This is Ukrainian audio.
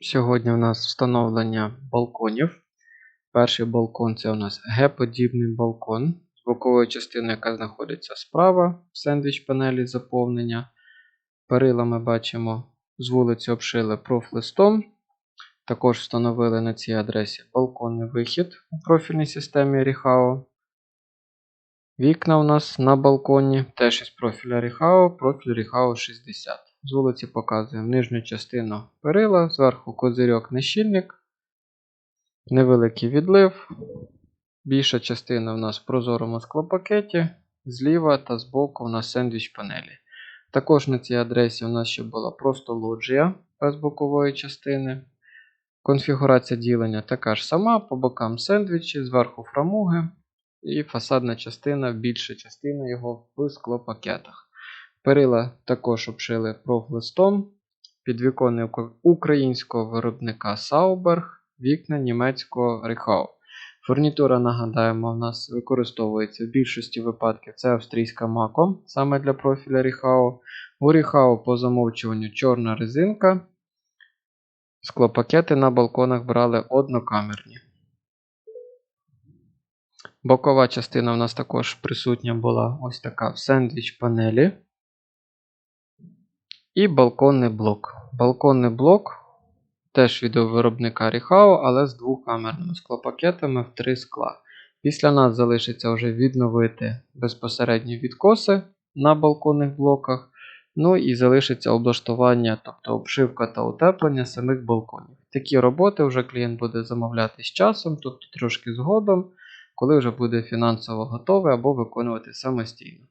Сьогодні у нас встановлення балконів. Перший балкон це у нас Г-подібний балкон з боковою частиною, яка знаходиться справа в сендвіч панелі заповнення. Перила ми бачимо з вулиці обшили профлистом. Також встановили на цій адресі балконний вихід у профільній системі Ріхао. Вікна у нас на балконі теж із профіля Ріхао, профіль Ріхао 60. З вулиці показуємо нижню частину перила, зверху козирьок нещільник, невеликий відлив. Більша частина у нас в прозорому склопакеті, зліва та збоку у нас сендвіч панелі. Також на цій адресі у нас ще була просто лоджія без бокової частини. Конфігурація ділення така ж сама, по бокам сендвічі, зверху фрамуги і фасадна частина, більша частина його в склопакетах. Перила також обшили профлистом, підвіконний ук- українського виробника Sauberg, вікна німецького Рихау. Фурнітура, нагадаємо, у нас використовується в більшості випадків це австрійська мако, саме для профіля Ріхау. У Ріхау по замовчуванню чорна резинка. Склопакети на балконах брали однокамерні. Бокова частина у нас також присутня була ось така в сендвіч панелі. І балконний блок. Балконний блок теж від виробника Ріхао, але з двокамерними склопакетами в три скла. Після нас залишиться вже відновити безпосередньо відкоси на балконних блоках. Ну і залишиться облаштування, тобто обшивка та утеплення самих балконів. Такі роботи вже клієнт буде замовляти з часом, тобто трошки згодом, коли вже буде фінансово готове або виконувати самостійно.